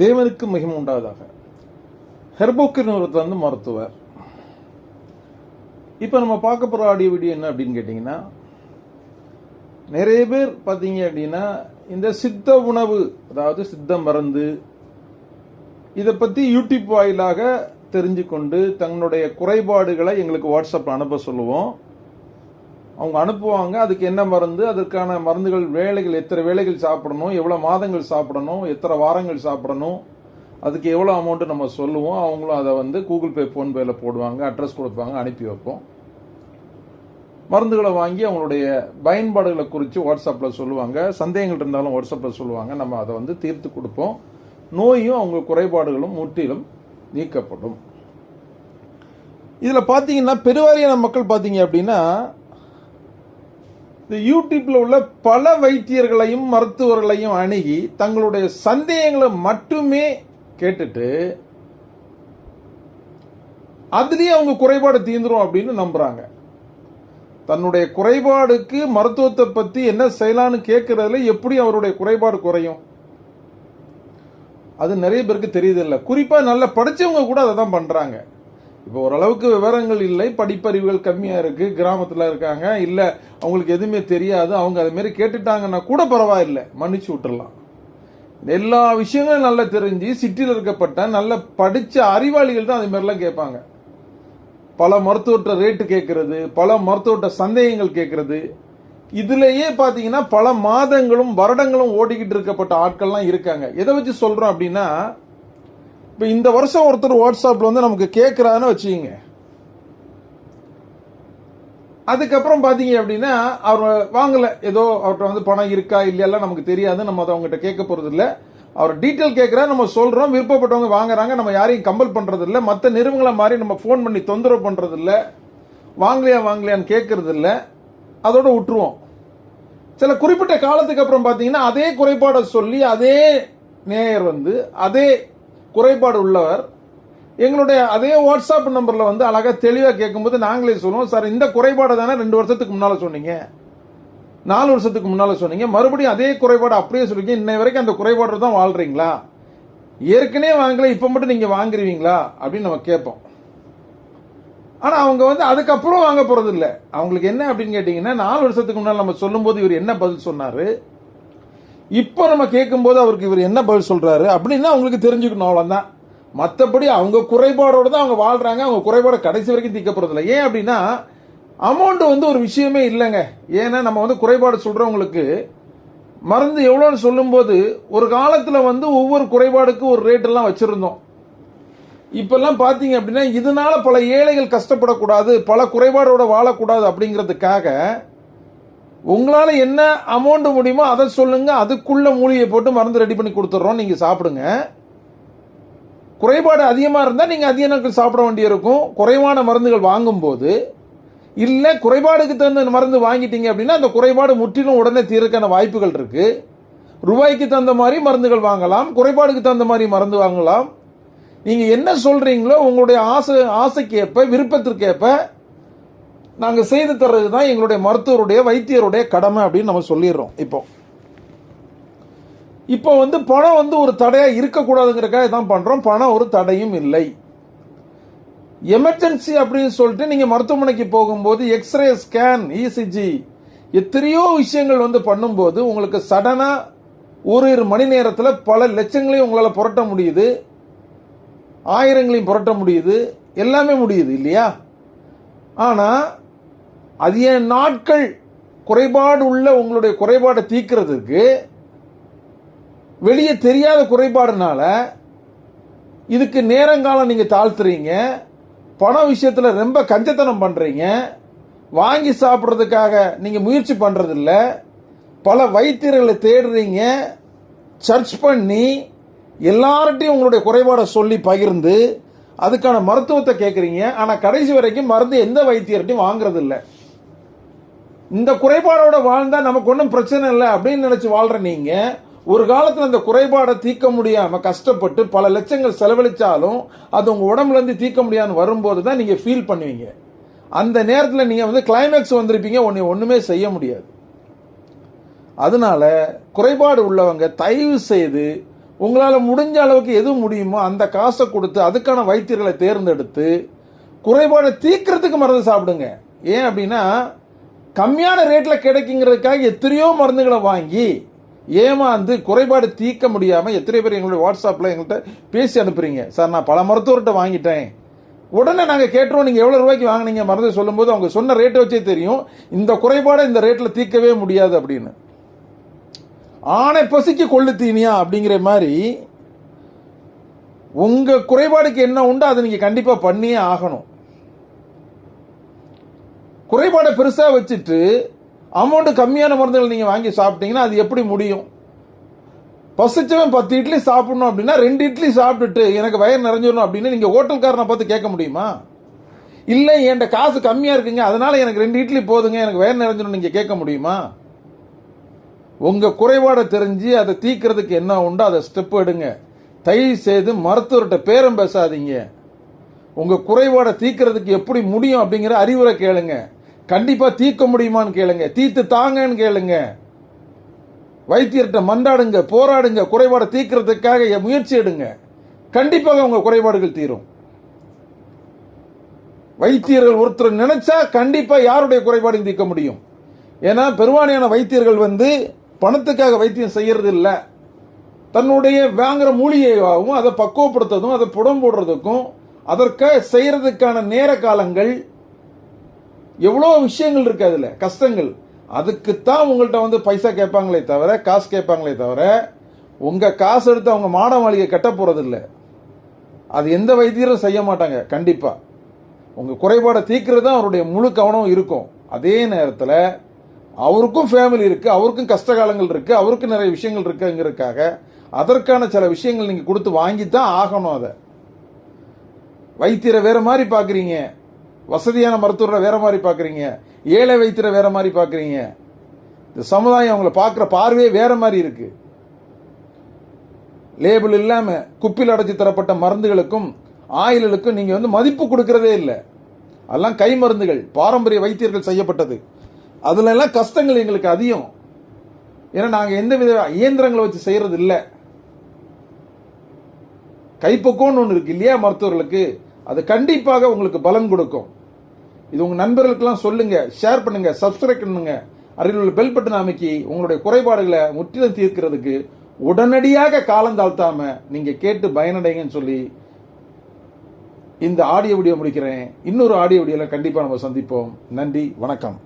தேவனுக்கு மிகவும் உண்டாவதாக. ஹெர்போக்கின் ஒருத்தர் வந்து மருத்துவர். இப்போ நம்ம பார்க்க போகிற ஆடியோ வீடியோ என்ன அப்படின்னு கேட்டிங்கன்னா நிறைய பேர் பார்த்தீங்க அப்படின்னா இந்த சித்த உணவு அதாவது சித்த மருந்து இதை பற்றி யூடியூப் வாயிலாக தெரிஞ்சு கொண்டு தங்களுடைய குறைபாடுகளை எங்களுக்கு வாட்ஸ்அப்பில் அனுப்ப சொல்லுவோம். அவங்க அனுப்புவாங்க. அதுக்கு என்ன மருந்து? அதற்கான மருந்துகள் வேலைகள் எத்தனை வேலைகள் சாப்பிடணும்? எவ்வளோ மாதங்கள் சாப்பிடணும்? எத்தனை வாரங்கள் சாப்பிடணும்? அதுக்கு எவ்வளோ அமௌண்ட்டு நம்ம சொல்லுவோம். அவங்களும் அதை வந்து கூகுள் பே ஃபோன்பேயில் போடுவாங்க அட்ரஸ் கொடுப்பாங்க அனுப்பி வைப்போம். மருந்துகளை வாங்கி அவங்களுடைய பயன்பாடுகளை குறித்து வாட்ஸ்அப்பில் சொல்லுவாங்க. சந்தேகங்கள் இருந்தாலும் வாட்ஸ்அப்பில் சொல்லுவாங்க. நம்ம அதை வந்து தீர்த்து கொடுப்போம். நோயும் அவங்க குறைபாடுகளும் முற்றிலும் நீக்கப்படும். இதில் பார்த்தீங்கன்னா பெருவாரியான மக்கள் பார்த்தீங்க அப்படின்னா இந்த யூடியூப்ல உள்ள பல வைத்தியர்களையும் மருத்துவர்களையும் அணுகி தங்களுடைய சந்தேகங்களை மட்டுமே கேட்டுட்டு அதுலேயே அவங்க குறைபாடு தீந்துரும் அப்படின்னு நம்புறாங்க. தன்னுடைய குறைபாடுக்கு மருத்துவத்தை பத்தி என்ன செய்யலான்னு கேட்கறதுல எப்படி அவருடைய குறைபாடு குறையும்? அது நிறைய பேருக்கு தெரியுதில்ல குறிப்பா நல்லா படிச்சவங்க கூட அதை தான் பண்றாங்க. இப்போ ஓரளவுக்கு விவரங்கள் இல்லை படிப்பறிவுகள் கம்மியாக இருக்கு கிராமத்தில் இருக்காங்க. இல்லை அவங்களுக்கு எதுவுமே தெரியாது. அவங்க அதுமாரி கேட்டுட்டாங்கன்னா கூட பரவாயில்லை. மன்னிச்சு விட்டுடலாம் எல்லா விஷயங்களும் நல்லா தெரிஞ்சு சிட்டியில் இருக்கப்பட்ட நல்ல படித்த அறிவாளிகள் தான் அதுமாரிலாம் கேட்பாங்க. பல மருத்துவர்கிட்ட ரேட்டு கேட்கறது பல மருத்துவர்கிட்ட சந்தேகங்கள் கேட்கறது. இதுலேயே பார்த்தீங்கன்னா பல மாதங்களும் வருடங்களும் ஓடிக்கிட்டு இருக்கப்பட்ட ஆட்கள்லாம் இருக்காங்க. எதை வச்சு சொல்கிறோம் அப்படின்னா இப்போ இந்த வருஷம் ஒருத்தர் வாட்ஸ்அப்பில் வந்து நமக்கு கேட்குறான்னு வச்சுக்கிங்க. அதுக்கப்புறம் பார்த்தீங்க அப்படின்னா அவர் வாங்கலை. ஏதோ அவர்கிட்ட வந்து பணம் இருக்கா இல்லையெல்லாம் நமக்கு தெரியாது. நம்ம அதை அவங்ககிட்ட கேட்க போகிறது இல்லை அவர் டீட்டெயில் கேட்குறா நம்ம சொல்கிறோம் விருப்பப்பட்டவங்க வாங்குறாங்க. நம்ம யாரையும் கம்பல் பண்ணுறதில்ல மற்ற நிறுவனங்களை மாதிரி நம்ம ஃபோன் பண்ணி தொந்தரவு பண்ணுறதில்ல வாங்கலையா வாங்கலையான்னு கேட்கறது இல்லை அதோட விட்டுருவோம். சில குறிப்பிட்ட காலத்துக்கு அப்புறம் பார்த்தீங்கன்னா அதே குறைபாடை சொல்லி அதே நேயர் வந்து அதே குறைபாடு உள்ளவர். எங்களுடைய அதே வாட்ஸ்அப் நம்பரில் வந்து அழகாக தெளிவாக கேட்கும்போது நாங்களே சொல்லுவோம் சார் இந்த குறைபாடு தானே ரெண்டு வருஷத்துக்கு முன்னால் சொன்னீங்க? நாலு வருஷத்துக்கு முன்னால் சொன்னீங்க. மறுபடியும் அதே குறைபாடு அப்படியே சொல்லிங்க இன்னை வரைக்கும் அந்த குறைபாடு தான் வாழ்றீங்களா? ஏற்கனவே வாங்கல இப்போ மட்டும் நீங்கள் வாங்குறீங்களா? அப்படின்னு நம்ம கேட்போம். ஆனால் அவங்க வந்து அதுக்கப்புறம் வாங்க போகிறது இல்லை அவங்களுக்கு என்ன அப்படின்னு கேட்டிங்கன்னா நாலு வருஷத்துக்கு முன்னால் நம்ம சொல்லும்போது இவர் என்ன பதில் சொன்னார்? இப்போ நம்ம கேட்கும்போது அவருக்கு இவர் என்ன பதில் சொல்கிறாரு அப்படின்னா அவங்களுக்கு தெரிஞ்சுக்கணும் அவ்வளோதான் மற்றபடி அவங்க குறைபாடோடு தான் அவங்க வாழ்கிறாங்க அவங்க குறைபாடு கடைசி வரைக்கும் தீர்க்க ஏன் அப்படின்னா அமௌண்ட்டு வந்து ஒரு விஷயமே இல்லைங்க. ஏன்னா நம்ம வந்து குறைபாடு சொல்கிறவங்களுக்கு மருந்து எவ்வளோன்னு சொல்லும்போது ஒரு காலத்தில் வந்து ஒவ்வொரு குறைபாடுக்கும் ஒரு ரேட்டெல்லாம் வச்சுருந்தோம். இப்போல்லாம் இப்பெல்லாம் அப்படின்னா இதனால பல ஏழைகள் கஷ்டப்படக்கூடாது பல குறைபாடோட வாழக்கூடாது அப்படிங்கிறதுக்காக உங்களால் என்ன அமௌண்ட் முடியுமோ அதை சொல்லுங்க அதுக்குள்ள மூலிகை போட்டு மருந்து ரெடி பண்ணி கொடுத்துட்றோம் நீங்கள் சாப்பிடுங்க. குறைபாடு அதிகமாக இருந்தால் நீங்கள் அதிக நாட்கள் சாப்பிட வேண்டியிருக்கும் குறைவான மருந்துகள் வாங்கும்போது இல்லை குறைபாடுக்கு தகுந்த மருந்து வாங்கிட்டீங்க அப்படின்னா அந்த குறைபாடு முற்றிலும் உடனே தீர்க்கான வாய்ப்புகள் இருக்குது ரூபாய்க்கு தகுந்த மாதிரி மருந்துகள் வாங்கலாம் குறைபாடுக்கு தகுந்த மாதிரி மருந்து வாங்கலாம். நீங்கள் என்ன சொல்கிறீங்களோ உங்களுடைய ஆசை ஆசைக்கேற்ப விருப்பத்திற்கேற்ப நாங்கள் செய்து தர்றது தான் எங்களுடைய மருத்துவருடைய வைத்தியருடைய கடமை அப்படின்னு நம்ம சொல்லிடுறோம் இப்போ. இப்போ வந்து பணம் வந்து ஒரு தடையாக இருக்கக்கூடாதுங்கிறக்காக தான் பண்ணுறோம் பணம் ஒரு தடையும் இல்லை. எமர்ஜென்சி அப்படின்னு சொல்லிட்டு நீங்கள் மருத்துவமனைக்கு போகும்போது எக்ஸ்ரே ஸ்கேன் இசிஜி எத்தனையோ விஷயங்கள் வந்து பண்ணும்போது உங்களுக்கு சடனாக ஒரு இரு மணி நேரத்தில் பல லட்சங்களையும் உங்களால் புரட்ட முடியுது. ஆயிரங்களையும் புரட்ட முடியுது. எல்லாமே முடியுது இல்லையா? ஆனால் அதிக நாட்கள் குறைபாடு உள்ள உங்களுடைய குறைபாடை தீக்கிறதுக்கு வெளியே தெரியாத குறைபாடுனால இதுக்கு நேரங்காலம் நீங்கள் தாழ்த்துறீங்க பண விஷயத்தில் ரொம்ப கஞ்சத்தனம் பண்ணுறீங்க வாங்கி சாப்பிட்றதுக்காக நீங்கள் முயற்சி பண்ணுறதில்ல பல வைத்தியர்களை தேடுறீங்க சர்ச் பண்ணி எல்லார்ட்டையும் உங்களுடைய குறைபாடை சொல்லி பகிர்ந்து அதுக்கான மருத்துவத்தை கேட்குறீங்க ஆனால் கடைசி வரைக்கும் மருந்து எந்த வைத்தியர்கிட்டையும் வாங்குறதில்லை. இந்த குறைபாடோட வாழ்ந்தா நமக்கு ஒன்றும் பிரச்சனை இல்லை அப்படின்னு நினைச்சு வாழ்ற நீங்க ஒரு காலத்தில் அந்த குறைபாடை தீர்க்க முடியாம கஷ்டப்பட்டு பல லட்சங்கள் செலவழிச்சாலும் அது உங்க உடம்புல இருந்து தீர்க்க முடியாதுன்னு வரும்போது தான் நீங்க ஃபீல் பண்ணுவீங்க. அந்த நேரத்தில் நீங்க வந்து கிளைமேக்ஸ் வந்திருப்பீங்க ஒன்னு ஒண்ணுமே செய்ய முடியாது. அதனால குறைபாடு உள்ளவங்க தயவு செய்து உங்களால் முடிஞ்ச அளவுக்கு எது முடியுமோ அந்த காசை கொடுத்து அதுக்கான வைத்தியர்களை தேர்ந்தெடுத்து குறைபாடை தீர்க்கறதுக்கு மருந்து சாப்பிடுங்க. ஏன் அப்படின்னா கம்மியான ரேட்டில் கிடைக்குங்கிறதுக்காக எத்தனையோ மருந்துகளை வாங்கி ஏமாந்து குறைபாடு தீர்க்க முடியாமல் எத்தனை பேர் எங்களுடைய வாட்ஸ்அப்பில் எங்கள்கிட்ட பேசி அனுப்புறீங்க. சார் நான் பல மருத்துவர்கிட்ட வாங்கிட்டேன். உடனே நாங்கள் கேட்டுருவோம் நீங்கள் எவ்வளோ ரூபாய்க்கு வாங்குனீங்க மருந்து சொல்லும்போது அவங்க சொன்ன ரேட்டை வச்சே தெரியும். இந்த குறைபாடை இந்த ரேட்டில் தீர்க்கவே முடியாது அப்படின்னு. ஆணை பசிக்கு கொள்ளு தீனியா அப்படிங்கிற மாதிரி உங்கள் குறைபாடுக்கு என்ன உண்டோ அதை நீங்கள் கண்டிப்பாக பண்ணியே ஆகணும். குறைபாடை பெருசாக வச்சுட்டு அமௌண்ட்டு கம்மியான மருந்துகள் நீங்கள் வாங்கி சாப்பிட்டீங்கன்னா அது எப்படி முடியும்? பசிச்சவன் பத்து இட்லி சாப்பிடணும் அப்படின்னா ரெண்டு இட்லி சாப்பிட்டுட்டு எனக்கு வயர் நிறைஞ்சிடணும் அப்படின்னு நீங்கள் ஹோட்டல்காரனை பார்த்து கேட்க முடியுமா? இல்லை என்கிட்ட காசு கம்மியாக இருக்குங்க அதனால் எனக்கு ரெண்டு இட்லி போதுங்க எனக்கு வயர் நிறைஞ்சிடணும் நீங்கள் கேட்க முடியுமா? உங்கள் குறைபாடை தெரிஞ்சு அதை தீக்கிறதுக்கு என்ன உண்டோ அதை ஸ்டெப் எடுங்க. தயவு செய்து மருத்துவர்கிட்ட பேரம் பேசாதீங்க. உங்கள் குறைபாடை தீக்கிறதுக்கு எப்படி முடியும் அப்படிங்கிற அறிவுரை கேளுங்க. கண்டிப்பாக தீர்க்க முடியுமான்னு கேளுங்க. தீர்த்து தாங்கன்னு கேளுங்க. வைத்தியர்கிட்ட மண்டாடுங்க போராடுங்க குறைபாடை தீர்க்கிறதுக்காக முயற்சி எடுங்க. கண்டிப்பாக உங்கள் குறைபாடுகள் தீரும். வைத்தியர்கள் ஒருத்தர் நினைச்சா கண்டிப்பாக யாருடைய குறைபாடையும் தீர்க்க முடியும். ஏன்னா பெரும்பாலான வைத்தியர்கள் வந்து பணத்துக்காக வைத்தியம் செய்யறது இல்லை தன்னுடைய வாங்குற மூலிகையாகவும் அதை பக்குவப்படுத்துறதும் அதை புடம் போடுறதுக்கும் அதற்காக செய்யறதுக்கான நேர காலங்கள் எவ்வளோ விஷயங்கள் இருக்கு அதில் கஷ்டங்கள். அதுக்குத்தான் உங்கள்கிட்ட வந்து பைசா கேட்பாங்களே தவிர காசு கேட்பாங்களே தவிர உங்கள் காசு எடுத்து அவங்க மாட மாளிகை கட்ட போகிறதில்ல அது எந்த வைத்தியரும் செய்ய மாட்டாங்க கண்டிப்பாக உங்கள் குறைபாடை தீர்க்கிறது தான் அவருடைய முழு கவனம் இருக்கும். அதே நேரத்தில் அவருக்கும் ஃபேமிலி இருக்குது அவருக்கும் கஷ்ட காலங்கள் இருக்குது அவருக்கும் நிறைய விஷயங்கள் இருக்குங்கிறதுக்காக அதற்கான சில விஷயங்கள் நீங்கள் கொடுத்து வாங்கி தான் ஆகணும் அதை. வைத்தியரை வேற மாதிரி பார்க்குறீங்க வசதியான மருத்துவரை வேற மாதிரி பார்க்குறீங்க ஏழை வைத்தியரை வேற மாதிரி பார்க்குறீங்க இந்த சமுதாயம் அவங்கள பார்க்குற பார்வையே வேற மாதிரி இருக்கு. லேபிள் இல்லாமல் குப்பில் அடைச்சி தரப்பட்ட மருந்துகளுக்கும் ஆயில்களுக்கும் நீங்கள் வந்து மதிப்பு கொடுக்கறதே இல்லை. அதெல்லாம் கை மருந்துகள் பாரம்பரிய வைத்தியர்கள் செய்யப்பட்டது. அதுல எல்லாம் கஷ்டங்கள் எங்களுக்கு அதிகம். ஏன்னா நாங்கள் எந்த வித இயந்திரங்களை வச்சு செய்யறது இல்லை. கைப்பக்குவம்னு ஒன்று இருக்கு இல்லையா மருத்துவர்களுக்கு? அது கண்டிப்பாக உங்களுக்கு பலன் கொடுக்கும். இது உங்கள் நண்பர்களுக்கெல்லாம் சொல்லுங்க ஷேர் பண்ணுங்க சப்ஸ்கிரைப் பண்ணுங்க. அருகில் உள்ள பெல் பட்டன் அமைக்கி உங்களுடைய குறைபாடுகளை முற்றிலும் தீர்க்கிறதுக்கு உடனடியாக காலம் தாழ்த்தாம நீங்க கேட்டு பயனடைங்கன்னு சொல்லி இந்த ஆடியோ வீடியோ முடிக்கிறேன். இன்னொரு ஆடியோ வீடியோல கண்டிப்பா நம்ம சந்திப்போம். நன்றி வணக்கம்.